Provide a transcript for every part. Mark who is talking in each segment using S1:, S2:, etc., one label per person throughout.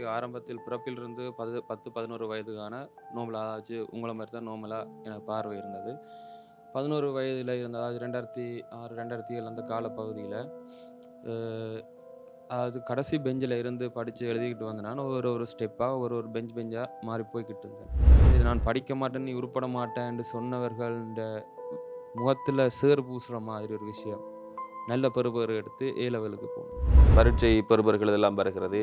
S1: எனக்கு ஆரம்பத்தில் பிறப்பிலிருந்து பது பத்து பதினோரு வயதுக்கான நோம்பலாக அதாச்சு உங்களை மாதிரி தான் நோம்பலாக எனக்கு பார்வை இருந்தது. பதினோரு வயதில் இருந்த அதாவது ரெண்டாயிரத்தி ஆறு ரெண்டாயிரத்தி ஏழு அந்த காலப்பகுதியில் அதாவது கடைசி பெஞ்சில் இருந்து படித்து எழுதிக்கிட்டு வந்த நான் ஒரு ஒரு ஸ்டெப்பாக ஒரு ஒரு பெஞ்ச் பெஞ்சாக மாறி போய்கிட்டு இருந்தேன். இது நான் படிக்க மாட்டேன் நீ உருப்பட மாட்டேன்னு சொன்னவர்கள்ட முகத்தில் சேறு பூசுகிற மாதிரி ஒரு விஷயம். நல்ல பெறுபேறு எடுத்து ஏ லெவலுக்கு போகணும்.
S2: பரீட்சை பெறுபர்கள் இதெல்லாம் வருகிறது.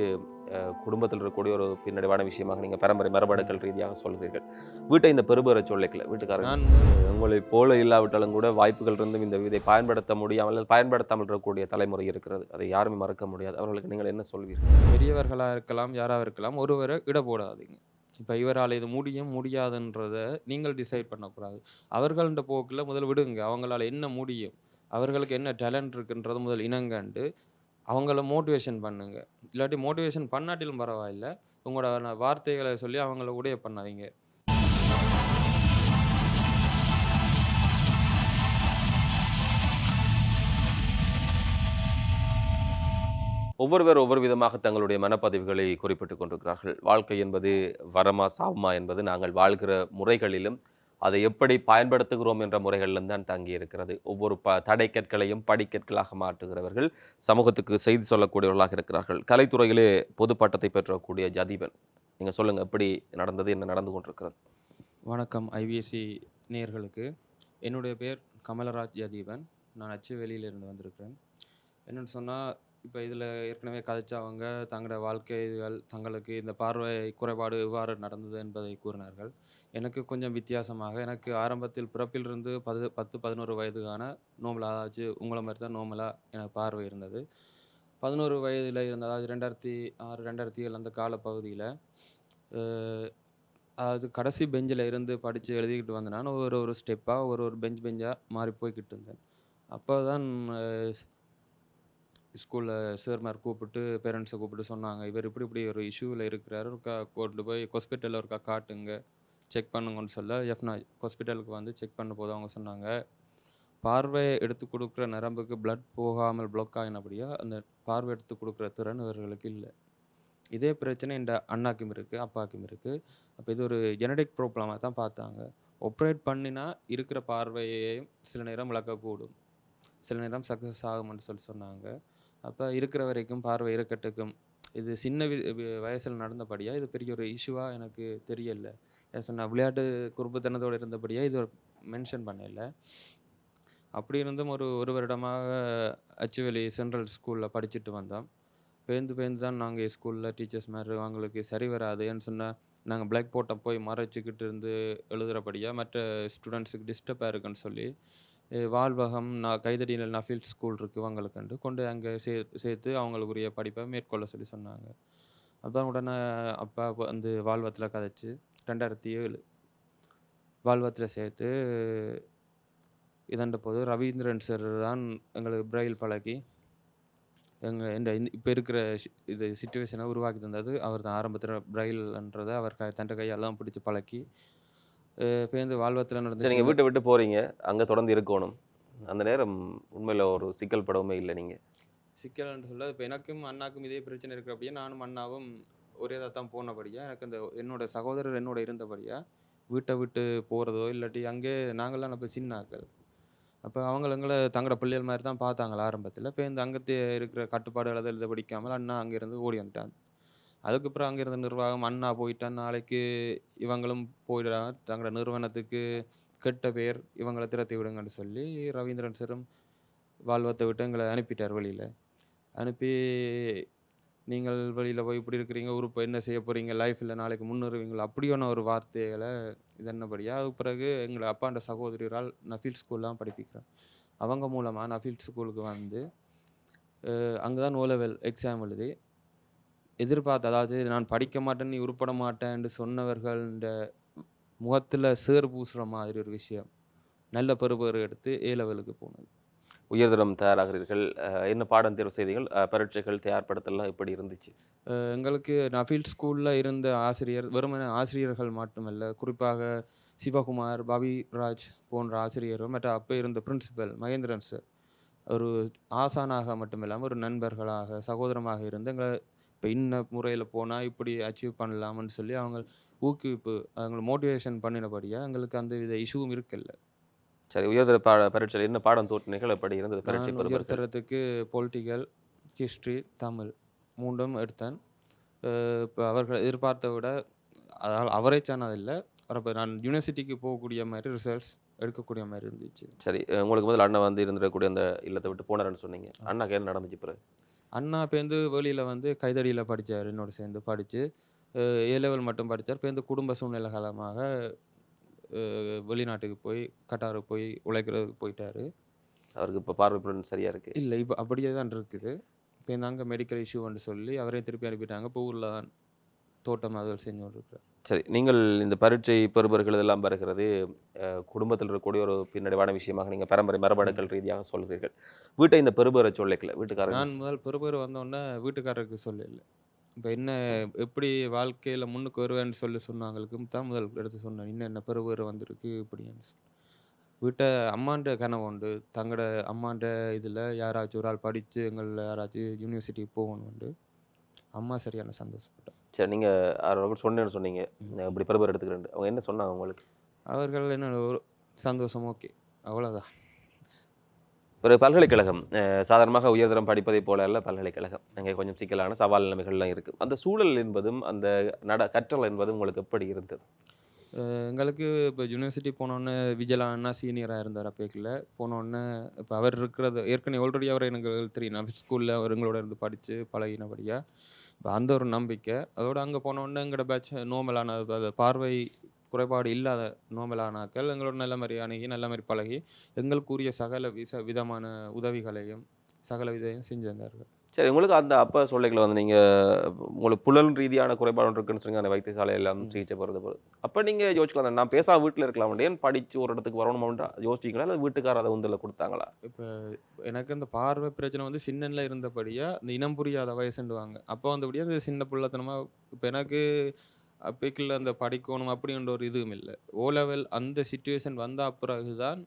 S2: குடும்பத்தில் இருக்கக்கூடிய ஒரு பின்னடைவான விஷயமாக நீங்கள் பரம்பரை மரபணுக்கள் ரீதியாக சொல்கிறீர்கள். வீட்டை இந்த பெறுபேற சொல்லிக்கல வீட்டுக்காரங்க
S1: நான்
S2: உங்களை போல இல்லாவிட்டாலும் கூட வாய்ப்புகள் இருந்தும் இந்த இதை பயன்படுத்த முடியாமல் பயன்படுத்தாமல் இருக்கக்கூடிய தலைமுறை இருக்கிறது. அதை யாருமே மறக்க முடியாது. அவர்களுக்கு நீங்கள் என்ன சொல்வீர்கள்?
S1: பெரியவர்களாக இருக்கலாம் யாராக இருக்கலாம் ஒருவரை இட போடாதீங்க இப்போ இவரால் இது முடியும் முடியாதுன்றத நீங்கள் டிசைட் பண்ணக்கூடாது. அவர்கள்ன்ற போக்கில் முதல் விடுங்க. அவங்களால என்ன முடியும்? அவர்களுக்கு என்ன டேலண்ட் இருக்குன்றது முதல் இனங்கண்டு அவங்கள மோட்டிவேஷன் பண்ணுங்க. இல்லாட்டி மோட்டிவேஷன் பண்ணாட்டிலும் பரவாயில்ல. உங்களோட வார்த்தைகளை சொல்லி அவங்கள உடைய பண்ணாதீங்க.
S2: ஒவ்வொருவர் ஒவ்வொரு விதமாக தங்களுடைய மனப்பதிவுகளை குறிப்பிட்டு கொண்டிருக்கிறார்கள். வாழ்க்கை என்பது வரமா சாவுமா என்பது நாங்கள் வாழ்கிற முறைகளிலும் அதை எப்படி பயன்படுத்துகிறோம் என்ற முறைகளிலும் தான் தங்கி இருக்கிறது. ஒவ்வொரு ப தடைக்கற்களையும் படிக்கற்களாக மாற்றுகிறவர்கள் சமூகத்துக்கு செய்தி சொல்லக்கூடியவர்களாக இருக்கிறார்கள். கலைத்துறையிலே பொது பட்டத்தை பெற்றக்கூடிய ஜதீபன். நீங்கள் சொல்லுங்கள் எப்படி நடந்தது என்ன நடந்து கொண்டிருக்கிறது?
S1: வணக்கம் ஐபிஎஸ்சி நேயர்களுக்கு. என்னுடைய பேர் கமலராஜ் ஜதீபன். நான் அச்சுவேலியிலிருந்து வந்திருக்கிறேன். என்னென்னு சொன்னால் இப்போ இதில் ஏற்கனவே கதைச்சவங்க தங்களோட வாழ்க்கை இதுகள் தங்களுக்கு இந்த பார்வை குறைபாடு எவ்வாறு நடந்தது என்பதை கூறினார்கள். எனக்கு கொஞ்சம் வித்தியாசமாக எனக்கு ஆரம்பத்தில் பிறப்பிலிருந்து பது பத்து பதினோரு வயதுக்கான நோம்பலாக அதாச்சு உங்களை மாதிரி தான் நோம்பலாக எனக்கு பார்வை இருந்தது. பதினோரு வயதில் இருந்த அதாவது ரெண்டாயிரத்தி ஆறு ரெண்டாயிரத்தி ஏழு அந்த காலப்பகுதியில் அதாவது கடைசி பெஞ்சில் இருந்து படித்து எழுதிக்கிட்டு வந்தேன் நான் ஒரு ஒரு ஸ்டெப்பாக ஒரு ஒரு பெஞ்ச் பெஞ்சாக மாறி போய்கிட்டு இருந்தேன். அப்போ தான் ஸ்கூலில் சார்மார் கூப்பிட்டு பேரண்ட்ஸை கூப்பிட்டு சொன்னாங்க. இவர் இப்படி இப்படி ஒரு இஷ்யூவில் இருக்கிறாரு. ஒரு கொண்டு போய் ஹாஸ்பிட்டலில் ஒருக்கா காட்டுங்க. செக் பண்ணுங்கன்னு சொல்ல எஃப்னா ஹாஸ்பிட்டலுக்கு வந்து செக் பண்ண போது அவங்க சொன்னாங்க பார்வையை எடுத்து கொடுக்குற நரம்புக்கு பிளட் போகாமல் பிளாக் ஆகினபடியா அந்த பார்வை எடுத்து கொடுக்குற திறன் இவர்களுக்கு இல்லை. இதே பிரச்சனை இந்த அண்ணாக்கும் இருக்குது அப்பாக்கும் இருக்குது அப்போ இது ஒரு ஜெனடிக் ப்ராப்ளமாக தான் பார்த்தாங்க. ஆப்ரேட் பண்ணினா இருக்கிற பார்வையையும் சில நேரம் விளக்கக்கூடும். சில நேரம் சக்ஸஸ் ஆகும்னு சொல்லி சொன்னாங்க. அப்போ இருக்கிற வரைக்கும் பார்வை இருக்கட்டுக்கும். இது சின்ன வி- வயசில் நடந்தபடியாக இது பெரிய ஒரு இஷ்யூவாக எனக்கு தெரியல. சொன்ன விளையாட்டு குறும்புத்தனத்தோடு இருந்தபடியாக இது மென்ஷன் பண்ணல. அப்படி இருந்தும் ஒரு ஒரு வருடமாக அச்சுவேலி சென்ட்ரல் ஸ்கூலில் படிச்சுட்டு வந்தோம். பேருந்து பேருந்து தான் நாங்கள் ஸ்கூலில் டீச்சர்ஸ் மாதிரி அவங்களுக்கு சரி வராதுன்னு சொன்னால் நாங்கள் பிளாக் போர்ட்டை போய் மறைச்சிக்கிட்டு இருந்து எழுதுகிறபடியாக மற்ற ஸ்டூடெண்ட்ஸுக்கு டிஸ்டர்பாக இருக்குன்னு சொல்லி வாழ்வகம் நான் கைதடியில் நஃபீல் ஸ்கூல் இருக்குது அவங்களுக்குண்டு கொண்டு அங்கே சே சேர்த்து அவங்களுக்குரிய படிப்பை மேற்கொள்ள சொல்லி சொன்னாங்க. அப்போ உடனே அப்பா வந்து வாழ்வத்தில் கதைச்சு ரெண்டாயிரத்தி ஏழு வாழ்வத்தில் சேர்த்து இதண்ட போது ரவீந்திரன் சார் தான் எங்களுக்கு பிரைல் பழகி எங்கள் இந்த இப்போ இருக்கிற இது சுச்சுவேஷனை உருவாக்கி தந்தது. அவர் தான் ஆரம்பத்தில் பிரைல்ன்றதை அவர் க தண்டை கையெல்லாம் பிடிச்சி பழக்கி பேருந்து வாழ்வத்தில் நடந்து
S2: நீங்கள் வீட்டை விட்டு போகிறீங்க அங்கே தொடர்ந்து இருக்கணும். அந்த நேரம் உண்மையில் ஒரு சிக்கல் படவுமே இல்லை நீங்கள்
S1: சிக்கல்னு சொல்ல இப்போ எனக்கும் அண்ணாக்கும் இதே பிரச்சனை இருக்கிறபடியே நானும் அண்ணாவும் ஒரே இதாக தான் போனபடியா எனக்கு அந்த என்னோட சகோதரர் என்னோட இருந்தபடியா வீட்டை விட்டு போகிறதோ இல்லாட்டி அங்கே நாங்கள்லாம் நம்ம சின்னாக்கள் அப்போ அவங்க எங்களை தங்களோட பிள்ளைகள் மாதிரி தான் பார்த்தாங்களா ஆரம்பத்தில். இப்போ இந்த அங்கத்தே இருக்கிற கட்டுப்பாடுகள் அதை எழுத படிக்காமல் அண்ணா அங்கேருந்து ஓடி வந்துட்டாங்க. அதுக்கப்புறம் அங்கே இருந்த நிர்வாகம் அண்ணா போயிட்டான். நாளைக்கு இவங்களும் போயிடுறாங்க தங்களோட நிறுவனத்துக்கு கெட்ட பேர் இவங்களை திரத்தி விடுங்கன்னு சொல்லி ரவீந்திரன் சரும் வாழ்வத்தை விட்டு எங்களை அனுப்பிட்டார் வெளியில். அனுப்பி நீங்கள் வெளியில் போய் இப்படி இருக்கிறீங்க உறுப்பு என்ன செய்ய போகிறீங்க லைஃப்பில் நாளைக்கு முன்னுறுவீங்களா அப்படியான ஒரு வார்த்தைகளை இது என்னபடியா அதுக்கு பிறகு எங்களை அப்பாண்ட சகோதரியரால் நஃபீல் ஸ்கூல்லாம் படிப்பிக்கிறேன் அவங்க மூலமாக நஃபீல் ஸ்கூலுக்கு வந்து அங்கே தான் ஓலெவல் எக்ஸாம் எழுதி எதிர்பார்த்து அதாவது நான் படிக்க மாட்டேன் நீ உருப்பட மாட்டேன்னு சொன்னவர்கள்ட முகத்தில் சேறு பூசுகிற மாதிரி ஒரு விஷயம். நல்ல பெறுபேறு எடுத்து ஏ லெவலுக்கு போனது.
S2: உயர்தரம் தயாராகிறீர்கள். என்ன பாடம் தேர்வு செய்தீர்கள்? பரீட்சைகள் தயார்படுத்தலாம் எப்படி இருந்துச்சு?
S1: எங்களுக்கு நஃபீல் ஸ்கூலில் இருந்த ஆசிரியர் வெறுமனே ஆசிரியர்கள் மட்டுமல்ல குறிப்பாக சிவகுமார் பாபி ராஜ் போன்ற ஆசிரியரும் மற்ற அப்போ இருந்த பிரின்சிபல் மகேந்திரன் சார் ஒரு ஆசானாக மட்டுமில்லாமல் ஒரு நண்பர்களாக சகோதரமாக இருந்து எங்களை இப்போ இன்ன முறையில் போனால் இப்படி அச்சீவ் பண்ணலாம்னு சொல்லி அவங்க ஊக்குவிப்பு அவங்கள மோட்டிவேஷன் பண்ணினபடியாக எங்களுக்கு அந்த வித இஷ்யூவும் இருக்குல்ல.
S2: சரி உயர்தர பாட பரீட்சையில் என்ன பாடம் தோற்றினீர்கள் எப்படி இருந்தது பரீட்சை
S1: உயர்தரத்துக்கு பொலிட்டிக்கல் ஹிஸ்ட்ரி தமிழ் மூன்றும் எடுத்தேன். இப்போ அவர்கள் எதிர்பார்த்த விட அதாவது அவரே சொன்னதில்லை. அப்போ நான் யூனிவர்சிட்டிக்கு போகக்கூடிய மாதிரி ரிசல்ட்ஸ் எடுக்கக்கூடிய மாதிரி இருந்துச்சு.
S2: சரி உங்களுக்கு முதல்ல அண்ணன் வந்து இருந்திருக்கக்கூடிய அந்த இல்லத்தை விட்டு போனாருன்னு சொன்னீங்க. அண்ணாக்கு என்ன நடந்துச்சு பிறகு?
S1: அண்ணா பேருந்து வெளியில் வந்து கைதடியில் படித்தார் என்னோட சேர்ந்து படித்து ஏ லெவல் மட்டும் படித்தார் பேருந்து குடும்ப சூழ்நிலை காலமாக வெளிநாட்டுக்கு போய் கட்டாருக்கு போய் உழைக்கிறதுக்கு போயிட்டாரு.
S2: அவருக்கு இப்போ பார்வை புலன் சரியா இருக்கு?
S1: இல்லை இப்போ அப்படியே தான் இருக்குது. இப்போ அங்கே மெடிக்கல் இஷ்யூன்னு சொல்லி அவரே திருப்பி அனுப்பிட்டாங்க. இப்போ ஊரில் தோட்டம் அதுகள் செஞ்சு கொண்டிருக்கிறார்.
S2: சரி நீங்கள் இந்த பரீட்சை பெறுபர்கள் இதெல்லாம் அஹ், குடும்பத்தில் இருக்கக்கூடிய ஒரு பின்னடைவான விஷயமாக நீங்கள் பரம்பரை மரபணுக்கள் ரீதியாக சொல்கிறீர்கள். வீட்டை இந்த பெறுபரை சொல்லிக்கல வீட்டுக்காரங்க
S1: நான் முதல் பெறுபேர் வந்தோடனே வீட்டுக்காரருக்கு சொல்லல. இப்போ என்ன எப்படி வாழ்க்கையில் முன்னுக்கு வருவேன்னு சொல்லி சொன்னவங்களுக்கும் தான் முதல் எடுத்து சொன்னேன். இன்னும் என்ன பெறுபேர் வந்திருக்கு இப்படின்னு சொல்லி. வீட்டை அம்மாண்ட கனவு உண்டு. தங்களோட அம்மாண்ட இதில் யாராச்சும் ஒரு ஆள் படித்து எங்களில் யாராச்சும் யூனிவர்சிட்டிக்கு போகணுண்டு அம்மா சரியான சந்தோஷப்பட்டேன்
S2: சரி நீங்கள் சொன்னேன்னு சொன்னீங்க. இப்படி பெறுபர் எடுத்துக்கிறேன் அவங்க என்ன சொன்னாங்க உங்களுக்கு?
S1: அவர்கள் என்ன ஒரு சந்தோஷம் ஓகே. அவ்வளோதான்
S2: ஒரு பல்கலைக்கழகம் சாதாரணமாக உயர்தரம் படிப்பதை போல அல்ல பல்கலைக்கழகம். அங்கே கொஞ்சம் சிக்கலான சவால் நிலைமைகள்லாம் இருக்குது அந்த சூழல் என்பதும் அந்த நட கற்றல் என்பதும் உங்களுக்கு எப்படி இருந்தது?
S1: எங்களுக்கு இப்போ யூனிவர்சிட்டி போனோடனே விஜயலா அண்ணா சீனியராக இருந்தார் அப்பேக்கில் போனோடனே இப்போ அவர் இருக்கிறது ஏற்கனவே ஆல்ரெடி அவர் எனக்கு தெரியும். நான் ஸ்கூலில் அவர் எங்களோட இருந்து படித்து பழகினபடியாக இப்போ அந்த ஒரு நம்பிக்கை. அதோட அங்கே போனோடனே எங்களோட பேட்ச் நோமலான அது பார்வை குறைபாடு இல்லாத நோமலானாக்கள் எங்களோட நல்ல மாதிரி அணுகி நல்ல மாதிரி பழகி எங்களுக்குரிய சகல விச விதமான உதவிகளையும் சகல விதையும் செஞ்சு வந்தார்கள்
S2: சரி உங்களுக்கு அந்த அப்போ சொல்லிக்கல வந்து நீங்கள் உங்களுக்கு புலன் ரீதியான குறைபாடு இருக்குன்னு சொன்னீங்க அந்த வைத்தியசாலை எல்லாம். சிகிச்சை போகிறது போது அப்போ நீங்கள் யோசிக்கலாம் நான் பேசாம வீட்டில் இருக்கலாம் ஏன் படித்து ஒரு இடத்துக்கு வரணுமான்றா யோசிச்சிங்களா? இல்லை வீட்டுக்கார அதை உந்தில் கொடுத்தாங்களா?
S1: இப்போ எனக்கு அந்த பார்வை பிரச்சனை வந்து சின்னன்ல இருந்தபடியா இந்த இனம் புரியாத வயசுண்டுவாங்க அப்போ வந்தபடியா அந்த சின்ன பிள்ளைத்தனமா இப்போ எனக்கு அப்பைக்குள்ள அந்த படிக்கணும் அப்படின்ற ஒரு இதுவும் இல்லை. ஓ லெவல் அந்த சுச்சுவேஷன் வந்த பிறகுதான்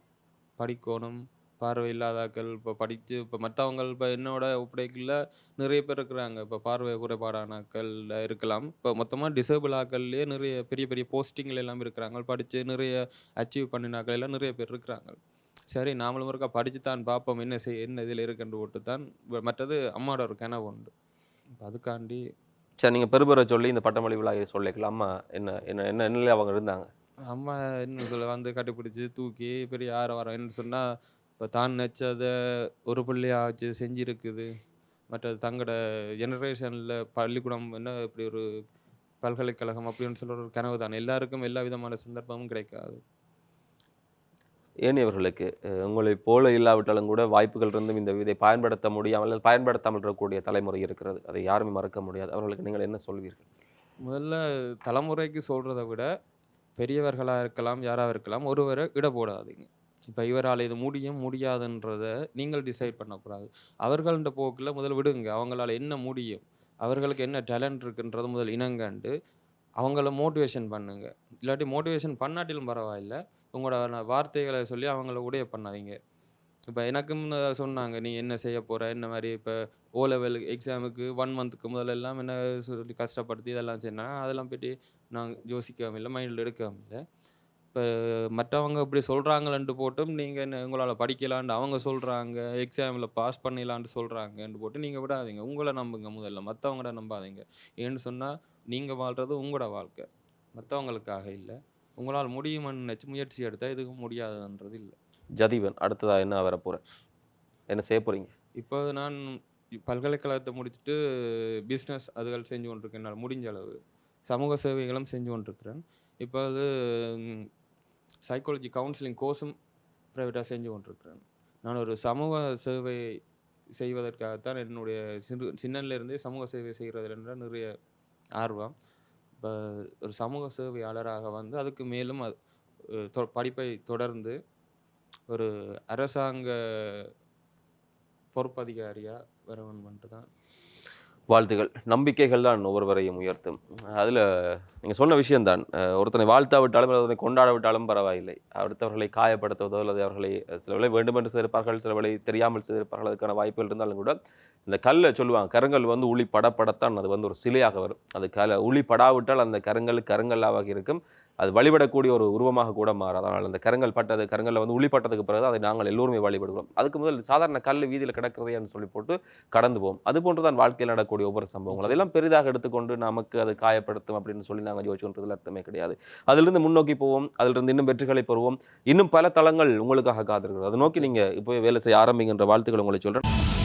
S1: படிக்கணும் பார்வை இல்லாதாக்கள் இப்போ படித்து இப்போ மற்றவங்க இப்போ என்னோட ஒப்படைக்குள்ள நிறைய பேர் இருக்கிறாங்க. இப்போ பார்வை குறைபாடானாக்கள் இருக்கலாம். இப்போ மொத்தமாக டிசேபிள் ஆக்கள்லேயே நிறைய பெரிய பெரிய போஸ்டிங்கில் எல்லாம் இருக்கிறாங்க. படித்து நிறைய அச்சீவ் பண்ணினாக்கள் எல்லாம் நிறைய பேர் இருக்கிறாங்க. சரி நாமளும் இருக்கா படித்து தான் பார்ப்போம். என்ன செய் என்ன இதில் இருக்குன்னு போட்டு தான் மற்றது அம்மாவோட ஒரு கனவு உண்டு. இப்போ அதுக்காண்டி
S2: சரி நீங்கள் பெருபரை சொல்லி இந்த பட்டமளி விழா சொல்லிக்கலாம். அம்மா என்ன என்ன என்ன என்னல அவங்க இருந்தாங்க?
S1: அம்மா என்ன சொல்ல வந்து கட்டிப்பிடிச்சி தூக்கி பெரிய ஆற வரோம் என்ன சொன்னால் இப்போ தான் நினச்சதை ஒரு பிள்ளையா வச்சு செஞ்சிருக்குது. மற்றது தங்களோட ஜெனரேஷனில் பள்ளிக்கூடம் என்ன இப்படி ஒரு பல்கலைக்கழகம் அப்படின்னு சொல்ற ஒரு கனவு தான். எல்லாருக்கும் எல்லா விதமான சந்தர்ப்பமும் கிடைக்காது.
S2: ஏனையவர்களுக்கு அஹ், உங்களைப் போல இல்லாவிட்டாலும் கூட வாய்ப்புகள் இருந்தும் இந்த இதை பயன்படுத்த முடியாமல் பயன்படுத்தாமல் இருக்கக்கூடிய தலைமுறை இருக்கிறது. அதை யாருமே மறக்க முடியாது. அவர்களுக்கு நீங்கள் என்ன சொல்வீர்கள்?
S1: முதல்ல தலைமுறைக்கு சொல்கிறத விட பெரியவர்களாக இருக்கலாம் யாராக இருக்கலாம் ஒருவரை இட போடாதீங்க இப்போ இவரால் இது முடியும் முடியாதுன்றத நீங்கள் டிசைட் பண்ணக்கூடாது. அவர்கள்ன்ற போக்கில் முதல்ல விடுங்க. அவங்களால என்ன முடியும்? அவர்களுக்கு என்ன டேலண்ட் இருக்குன்றது முதல் இனங்கண்டு அவங்கள மோட்டிவேஷன் பண்ணுங்க. இல்லாட்டி மோட்டிவேஷன் பண்ணாட்டிலும் பரவாயில்ல. உங்களோட வார்த்தைகளை சொல்லி அவங்கள உடைய பண்ணாதீங்க. இப்போ எனக்கும் சொன்னாங்க நீ என்ன செய்ய போகிற என்ன மாதிரி இப்போ ஓ லெவல் எக்ஸாமுக்கு ஒன் மந்த்துக்கு முதல்ல எல்லாம் என்ன சொல்லி கஷ்டப்படுத்தி இதெல்லாம் செய்யணும் அதெல்லாம் போய்ட்டு நாங்கள் யோசிக்கவும் இல்லை மைண்டில் எடுக்கவும் இல்லை. இப்போ மற்றவங்க இப்படி சொல்கிறாங்களன்ட்டு போட்டும் நீங்கள் என்ன உங்களால் படிக்கலான்ட்டு அவங்க சொல்கிறாங்க எக்ஸாமில் பாஸ் பண்ணிடலான்ட்டு சொல்கிறாங்கன்ட்டு போட்டு நீங்கள் விடாதீங்க. உங்களை நம்புங்க முதல்ல மற்றவங்கள நம்பாதீங்க. ஏன்னு சொன்னால் நீங்கள் வாழ்கிறது உங்களோட வாழ்க்கை. மற்றவங்களுக்காக இல்லை. உங்களால் முடியுமான்னு நினச்சி முயற்சி எடுத்தால் இதுக்கு முடியாதுன்றது இல்லை.
S2: ஜதீவன் அடுத்ததா என்ன வர போகிறேன் என்ன செய்ய போகிறீங்க
S1: இப்போ நான் பல்கலைக்கழகத்தை முடிச்சுட்டு பிஸ்னஸ் அதுகள் செஞ்சு கொண்டிருக்கேன். என்னால் முடிஞ்ச அளவு. சமூக சேவைகளும் செஞ்சு கொண்டிருக்கிறேன். இப்போ அது சைக்காலஜி கவுன்சிலிங் கோர்ஸும் ப்ரைவேட்டாக செஞ்சு கொண்டிருக்கிறேன். நான் ஒரு சமூக சேவை செய்வதற்காகத்தான் என்னுடைய சிறு சின்னன்லேருந்தே சமூக சேவை செய்கிறதுல நிறைய ஆர்வம். இப்போ ஒரு சமூக சேவையாளராக வந்து அதுக்கு மேலும் அது தொ- படிப்பை தொடர்ந்து ஒரு அரசாங்க பொறுப்பதிகாரியாக வரணும்ன்ட்டு தான்
S2: வாழ்த்துகள். நம்பிக்கைகள் தான் ஒவ்வொருவரையும் உயர்த்தும். அதில் நீங்கள் சொன்ன விஷயம்தான். ஒருத்தனை வாழ்த்தாவிட்டாலும் ஒருத்தனை கொண்டாட விட்டாலும் பரவாயில்லை. அடுத்தவர்களை காயப்படுத்துவதோ அல்லது அவர்களை சில வேலை வேண்டுமென்று செய்திருப்பார்கள் சில தெரியாமல் செய்திருப்பார்கள் அதுக்கான வாய்ப்புகள் இருந்தாலும் கூட இந்த கல்லை சொல்லுவாங்க கருங்கல் வந்து உளி படப்படத்தான் அது வந்து ஒரு சிலையாக வரும். அது கல உளி படாவிட்டால் அந்த கருங்கல் கருங்கல்லாக இருக்கும். அது வழிபடக்கூடிய ஒரு உருவமாக கூட மாறாது. அதனால் அந்த கருங்கல் பட்டது கருங்கல்ல வந்து உளி பட்டதுக்கு பிறகு அதை நாங்கள் எல்லோருமே வழிபடுகிறோம். அதுக்கு முதல் சாதாரண கல் வீதியில் கிடக்கிறதேன்னு சொல்லி போட்டு கடந்து போவோம். அது போன்று தான் வாழ்க்கையில் நடக்கக்கூடிய ஒவ்வொரு சம்பவங்கள். அதெல்லாம் பெரிதாக எடுத்துக்கொண்டு நமக்கு அது காயப்படுத்தும் அப்படின்னு சொல்லி நாங்கள் யோசிச்சுன்றதுல அர்த்தமே கிடையாது. அதிலிருந்து முன்னோக்கி போவோம். அதிலிருந்து இன்னும் வெற்றிகளை பெறுவோம். இன்னும் பல தளங்கள் உங்களுக்காக காத்திருக்கிறது. அதை நோக்கி நீங்கள் இப்போ வேலை செய்ய ஆரம்பிக்கின்ற வாழ்த்துக்கள் உங்களை சொல்கிறேன்